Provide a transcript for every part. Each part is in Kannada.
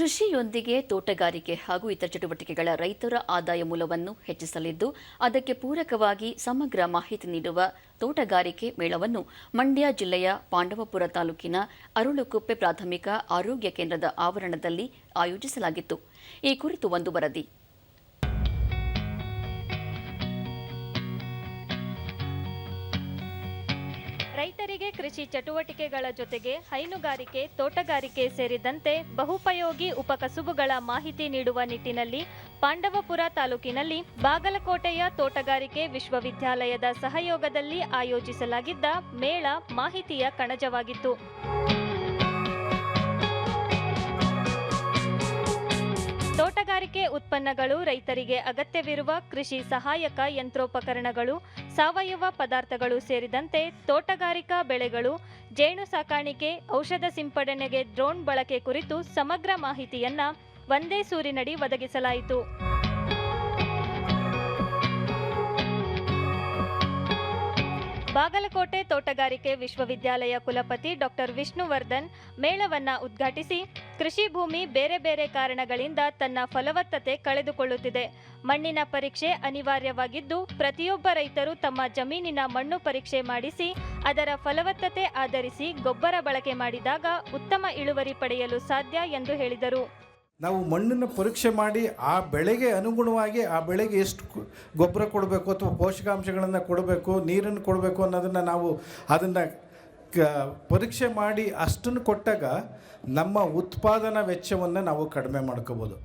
ಕೃಷಿಯೊಂದಿಗೆ ತೋಟಗಾರಿಕೆ ಹಾಗೂ ಇತರ ಚಟುವಟಿಕೆಗಳ ರೈತರ ಆದಾಯ ಮೂಲವನ್ನು ಹೆಚ್ಚಿಸಲಿದ್ದು, ಅದಕ್ಕೆ ಪೂರಕವಾಗಿ ಸಮಗ್ರ ಮಾಹಿತಿ ನೀಡುವ ತೋಟಗಾರಿಕೆ ಮೇಳವನ್ನು ಮಂಡ್ಯ ಜಿಲ್ಲೆಯ ಪಾಂಡವಪುರ ತಾಲೂಕಿನ ಅರುಳುಕುಪ್ಪೆ ಪ್ರಾಥಮಿಕ ಆರೋಗ್ಯ ಕೇಂದ್ರದ ಆವರಣದಲ್ಲಿ ಆಯೋಜಿಸಲಾಗಿತ್ತು. ಈ ಕುರಿತು ಒಂದು ವರದಿ. ರೈತರಿಗೆ ಕೃಷಿ ಚಟುವಟಿಕೆಗಳ ಜೊತೆಗೆ ಹೈನುಗಾರಿಕೆ, ತೋಟಗಾರಿಕೆ ಸೇರಿದಂತೆ ಬಹುಪಯೋಗಿ ಉಪಕಸುಬುಗಳ ಮಾಹಿತಿ ನೀಡುವ ನಿಟ್ಟಿನಲ್ಲಿ ಪಾಂಡವಪುರ ತಾಲೂಕಿನಲ್ಲಿ ಬಾಗಲಕೋಟೆಯ ತೋಟಗಾರಿಕೆ ವಿಶ್ವವಿದ್ಯಾಲಯದ ಸಹಯೋಗದಲ್ಲಿ ಆಯೋಜಿಸಲಾಗಿದ್ದ ಮೇಳ ಮಾಹಿತಿಯ ಕಣಜವಾಗಿತ್ತು. ತೋಟಗಾರಿಕೆ ಉತ್ಪನ್ನಗಳು ರೈತರಿಗೆ ಅಗತ್ಯವಿರುವ ಕೃಷಿ ಸಹಾಯಕ ಯಂತ್ರೋಪಕರಣಗಳು ಸಾವಯವ ಪದಾರ್ಥಗಳು ಸೇರಿದಂತೆ ತೋಟಗಾರಿಕಾ ಬೆಳೆಗಳು, ಜೇನು ಸಾಕಾಣಿಕೆ, ಔಷಧ ಸಿಂಪಡಣೆಗೆ ಡ್ರೋನ್ ಬಳಕೆ ಕುರಿತು ಸಮಗ್ರ ಮಾಹಿತಿಯನ್ನ ಒಂದೇ ಸೂರಿನಡಿ ಒದಗಿಸಲಾಯಿತು. ಬಾಗಲಕೋಟೆ ತೋಟಗಾರಿಕೆ ವಿಶ್ವವಿದ್ಯಾಲಯ ಕುಲಪತಿ ಡಾಕ್ಟರ್ ವಿಷ್ಣುವರ್ಧನ್ ಮೇಳವನ್ನ ಉದ್ಘಾಟಿಸಿ ಕೃಷಿ ಭೂಮಿ ಬೇರೆ ಬೇರೆ ಕಾರಣಗಳಿಂದ ತನ್ನ ಫಲವತ್ತತೆ ಕಳೆದುಕೊಳ್ಳುತ್ತಿದೆ. ಮಣ್ಣಿನ ಪರೀಕ್ಷೆ ಅನಿವಾರ್ಯವಾಗಿದ್ದು, ಪ್ರತಿಯೊಬ್ಬ ರೈತರು ತಮ್ಮ ಜಮೀನಿನ ಮಣ್ಣು ಪರೀಕ್ಷೆ ಮಾಡಿಸಿ, ಅದರ ಫಲವತ್ತತೆ ಆಧರಿಸಿ ಗೊಬ್ಬರ ಬಳಕೆ ಮಾಡಿದಾಗ ಉತ್ತಮ ಇಳುವರಿ ಪಡೆಯಲು ಸಾಧ್ಯ ಎಂದು ಹೇಳಿದರು. ನಾವು ಮಣ್ಣನ್ನು ಪರೀಕ್ಷೆ ಮಾಡಿ ಆ ಬೆಳೆಗೆ ಅನುಗುಣವಾಗಿ ಆ ಬೆಳೆಗೆ ಎಷ್ಟು ಗೊಬ್ಬರ ಕೊಡಬೇಕು ಅಥವಾ ಪೋಷಕಾಂಶಗಳನ್ನು ಕೊಡಬೇಕು, ನೀರನ್ನು ಕೊಡಬೇಕು ಅನ್ನೋದನ್ನು ನಾವು ಅದನ್ನು ಕ ಪರೀಕ್ಷೆ ಮಾಡಿ ಅಷ್ಟನ್ನು ಕೊಟ್ಟಾಗ ನಮ್ಮ ಉತ್ಪಾದನಾ ವೆಚ್ಚವನ್ನು ನಾವು ಕಡಿಮೆ ಮಾಡ್ಕೋಬೋದು.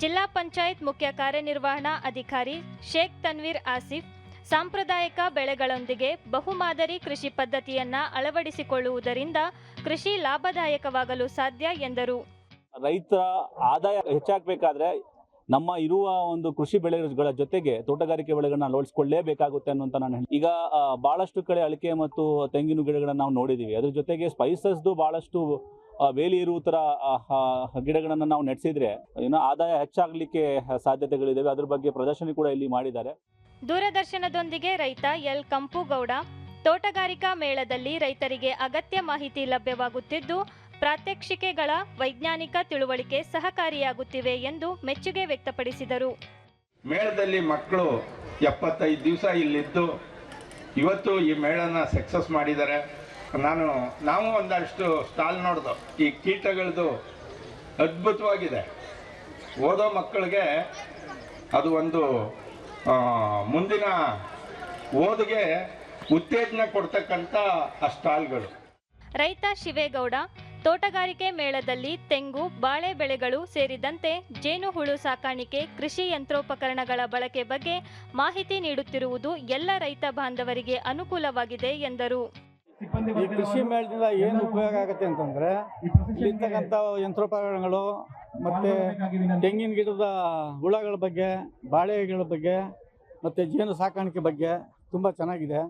ಜಿಲ್ಲಾ ಪಂಚಾಯತ್ ಮುಖ್ಯ ಕಾರ್ಯನಿರ್ವಹಣಾ ಅಧಿಕಾರಿ ಶೇಖ್ ತನ್ವೀರ್ ಆಸಿಫ್ ಸಾಂಪ್ರದಾಯಿಕ ಬೆಳೆಗಳೊಂದಿಗೆ ಬಹುಮಾದರಿ ಕೃಷಿ ಪದ್ಧತಿಯನ್ನ ಅಳವಡಿಸಿಕೊಳ್ಳುವುದರಿಂದ ಕೃಷಿ ಲಾಭದಾಯಕವಾಗಲು ಸಾಧ್ಯ ಎಂದರು. ರೈತರ ಆದಾಯ ಹೆಚ್ಚಾಗಬೇಕಾದ್ರೆ ನಮ್ಮ ಇರುವ ಒಂದು ಕೃಷಿ ಬೆಳೆಗಳ ಜೊತೆಗೆ ತೋಟಗಾರಿಕೆ ಬೆಳೆಗಳನ್ನ ಅಳವಡಿಸಿಕೊಳ್ಳಲೇಬೇಕಾಗುತ್ತೆ ಅನ್ನುವಂತ ನಾನು ಹೇಳಿ ಈಗ ಬಹಳಷ್ಟು ಕಡೆ ಅಳಿಕೆ ಮತ್ತು ತೆಂಗಿನ ಗಿಡಗಳನ್ನ ನಾವು ನೋಡಿದೀವಿ. ಅದ್ರ ಜೊತೆಗೆ ಸ್ಪೈಸಸ್ದು ಬಹಳಷ್ಟು ವೇಲಿ ಇರುವ ಥರ ಗಿಡಗಳನ್ನ ನಾವು ನೆಡೆಸಿದ್ರೆ ಏನೋ ಆದಾಯ ಹೆಚ್ಚಾಗಲಿಕ್ಕೆ ಸಾಧ್ಯತೆಗಳಿದಾವೆ. ಅದ್ರ ಬಗ್ಗೆ ಪ್ರದರ್ಶನ ಕೂಡ ಇಲ್ಲಿ ಮಾಡಿದ್ದಾರೆ. ದೂರದರ್ಶನದೊಂದಿಗೆ ರೈತ ಎಲ್. ಕಂಪುಗೌಡ, ತೋಟಗಾರಿಕಾ ಮೇಳದಲ್ಲಿ ರೈತರಿಗೆ ಅಗತ್ಯ ಮಾಹಿತಿ ಲಭ್ಯವಾಗುತ್ತಿದ್ದು ಪ್ರಾತ್ಯಕ್ಷಿಕೆಗಳ ವೈಜ್ಞಾನಿಕ ತಿಳುವಳಿಕೆ ಸಹಕಾರಿಯಾಗುತ್ತಿವೆ ಎಂದು ಮೆಚ್ಚುಗೆ ವ್ಯಕ್ತಪಡಿಸಿದರು. ಮೇಳದಲ್ಲಿ ಮಕ್ಕಳು ಎಪ್ಪತ್ತೈದು ದಿವಸ ಇಲ್ಲಿದ್ದು ಇವತ್ತು ಈ ಮೇಳನ ಸಕ್ಸಸ್ ಮಾಡಿದ್ದಾರೆ. ನಾನು ನಾವು ಒಂದಷ್ಟು ಸ್ಟಾಲ್ ನೋಡಿದೋ. ಈ ಕೀಟಗಳದು ಅದ್ಭುತವಾಗಿದೆ. ಓದೋ ಮಕ್ಕಳಿಗೆ ಅದು ಒಂದು ಮುಂದಿನ ಓದಿಗೆ ಉತ್ತೇಜನ ಕೊಡ್ತಕ್ಕಂಥ ಆ ಸ್ಟಾಲ್ಗಳು. ರೈತ ಶಿವೇಗೌಡ ತೋಟಗಾರಿಕೆ ಮೇಳದಲ್ಲಿ ತೆಂಗು ಬಾಳೆ ಬೆಳೆಗಳು ಸೇರಿದಂತೆ ಜೇನುಹುಳು ಸಾಕಾಣಿಕೆ ಕೃಷಿ ಯಂತ್ರೋಪಕರಣಗಳ ಬಳಕೆ ಬಗ್ಗೆ ಮಾಹಿತಿ ನೀಡುತ್ತಿರುವುದು ಎಲ್ಲ ರೈತ ಬಾಂಧವರಿಗೆ ಅನುಕೂಲವಾಗಿದೆ ಎಂದರು. ಈ ಕೃಷಿ ಮೇಳದಿಂದ ಏನು ಉಪಯೋಗ ಆಗುತ್ತೆ ಅಂತಂದ್ರೆ ಇಲ್ಲಿರ್ತಕ್ಕಂಥ ಯಂತ್ರೋಪಕರಣಗಳು ಮತ್ತು ತೆಂಗಿನ ಗಿಡದ ಹುಳಗಳ ಬಗ್ಗೆ ಬಾಳೆಗಳ ಬಗ್ಗೆ ಮತ್ತು ಜೇನು ಸಾಕಾಣಿಕೆ ಬಗ್ಗೆ ತುಂಬ ಚೆನ್ನಾಗಿದೆ.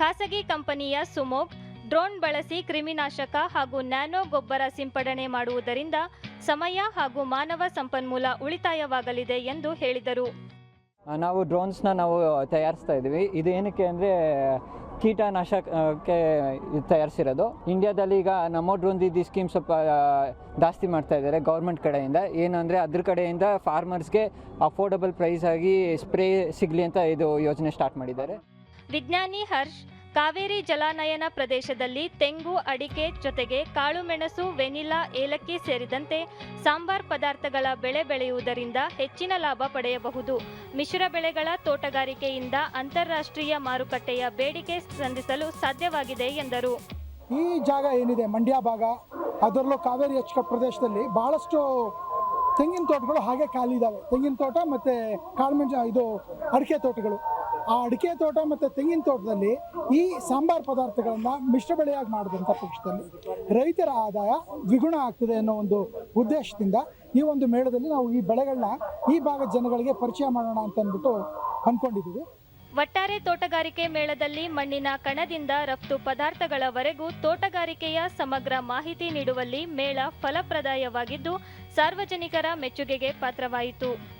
ಖಾಸಗಿ ಕಂಪನಿಯ ಸುಮೋಗ್ ಡ್ರೋನ್ ಬಳಸಿ ಕ್ರಿಮಿನಾಶಕ ಹಾಗೂ ನ್ಯಾನೋ ಗೊಬ್ಬರ ಸಿಂಪಡಣೆ ಮಾಡುವುದರಿಂದ ಸಮಯ ಹಾಗೂ ಮಾನವ ಸಂಪನ್ಮೂಲ ಉಳಿತಾಯವಾಗಲಿದೆ ಎಂದು ಹೇಳಿದರು. ನಾವು ಡ್ರೋನ್ಸ್ನ ನಾವು ತಯಾರಿಸ್ತಾ ಇದ್ದೀವಿ. ಇದು ಏನಕ್ಕೆ ಅಂದರೆ ಕೀಟನಾಶಕಕ್ಕೆ ತಯಾರಿಸಿರೋದು. ಇಂಡಿಯಾದಲ್ಲಿ ಈಗ ನಮ್ಮ ಡ್ರೋನ್ ಇದು ಸ್ಕೀಮ್ ಸ್ವಲ್ಪ ಜಾಸ್ತಿ ಮಾಡ್ತಾ ಇದ್ದಾರೆ ಗೌರ್ಮೆಂಟ್ ಕಡೆಯಿಂದ. ಏನಂದರೆ ಅದ್ರ ಕಡೆಯಿಂದ ಫಾರ್ಮರ್ಸ್ಗೆ ಅಫೋರ್ಡಬಲ್ ಪ್ರೈಸ್ ಆಗಿ ಸ್ಪ್ರೇ ಸಿಗಲಿ ಅಂತ ಇದು ಯೋಜನೆ ಸ್ಟಾರ್ಟ್ ಮಾಡಿದ್ದಾರೆ. ವಿಜ್ಞಾನಿ ಹರ್ಷ್ ಕಾವೇರಿ ಜಲಾನಯನ ಪ್ರದೇಶದಲ್ಲಿ ತೆಂಗು ಅಡಿಕೆ ಜೊತೆಗೆ ಕಾಳುಮೆಣಸು ವೆನಿಲಾ ಏಲಕ್ಕಿ ಸೇರಿದಂತೆ ಸಾಂಬಾರ್ ಪದಾರ್ಥಗಳ ಬೆಳೆ ಬೆಳೆಯುವುದರಿಂದ ಹೆಚ್ಚಿನ ಲಾಭ ಪಡೆಯಬಹುದು. ಮಿಶ್ರ ಬೆಳೆಗಳ ತೋಟಗಾರಿಕೆಯಿಂದ ಅಂತಾರಾಷ್ಟ್ರೀಯ ಮಾರುಕಟ್ಟೆಯ ಬೇಡಿಕೆ ಸಂಧಿಸಲು ಸಾಧ್ಯವಾಗಿದೆ ಎಂದರು. ಈ ಜಾಗ ಏನಿದೆ, ಮಂಡ್ಯ ಭಾಗ, ಅದರಲ್ಲೂ ಕಾವೇರಿ ಎಚ್ ಪ್ರದೇಶದಲ್ಲಿ ಭಾಳಷ್ಟು ತೆಂಗಿನ ತೋಟಗಳು ಹಾಗೆ ಖಾಲಿ ಇದ್ದಾವೆ ತೆಂಗಿನ ತೋಟ ಮತ್ತು ಕಾಳುಮೆಣಸು ಇದು ಅಡಿಕೆ ತೋಟಗಳು. ಆ ಅಡಿಕೆ ತೋಟ ಮತ್ತು ತೆಂಗಿನ ತೋಟದಲ್ಲಿ ಈ ಸಾಂಬಾರ್ ಪದಾರ್ಥಗಳನ್ನು ಮಿಶ್ರ ಬೆಳೆಯಾಗಿ ಮಾಡಿದಂಥ ಪಕ್ಷದಲ್ಲಿ ರೈತರ ಆದಾಯ ದ್ವಿಗುಣ ಆಗ್ತದೆ ಅನ್ನೋ ಒಂದು ಉದ್ದೇಶದಿಂದ ಈ ಒಂದು ಮೇಳದಲ್ಲಿ ನಾವು ಈ ಬೆಳೆಗಳನ್ನ ಈ ಭಾಗದ ಜನಗಳಿಗೆ ಪರಿಚಯ ಮಾಡೋಣ ಅಂತ ಅಂದ್ಬಿಟ್ಟು ಅಂದ್ಕೊಂಡಿದ್ದೀವಿ. ಒಟ್ಟಾರೆ ತೋಟಗಾರಿಕೆ ಮೇಳದಲ್ಲಿ ಮಣ್ಣಿನ ಕಣದಿಂದ ರಫ್ತು ಪದಾರ್ಥಗಳವರೆಗೂ ತೋಟಗಾರಿಕೆಯ ಸಮಗ್ರ ಮಾಹಿತಿ ನೀಡುವಲ್ಲಿ ಮೇಳ ಫಲಪ್ರದಾಯವಾಗಿದ್ದು ಸಾರ್ವಜನಿಕರ ಮೆಚ್ಚುಗೆಗೆ ಪಾತ್ರವಾಯಿತು.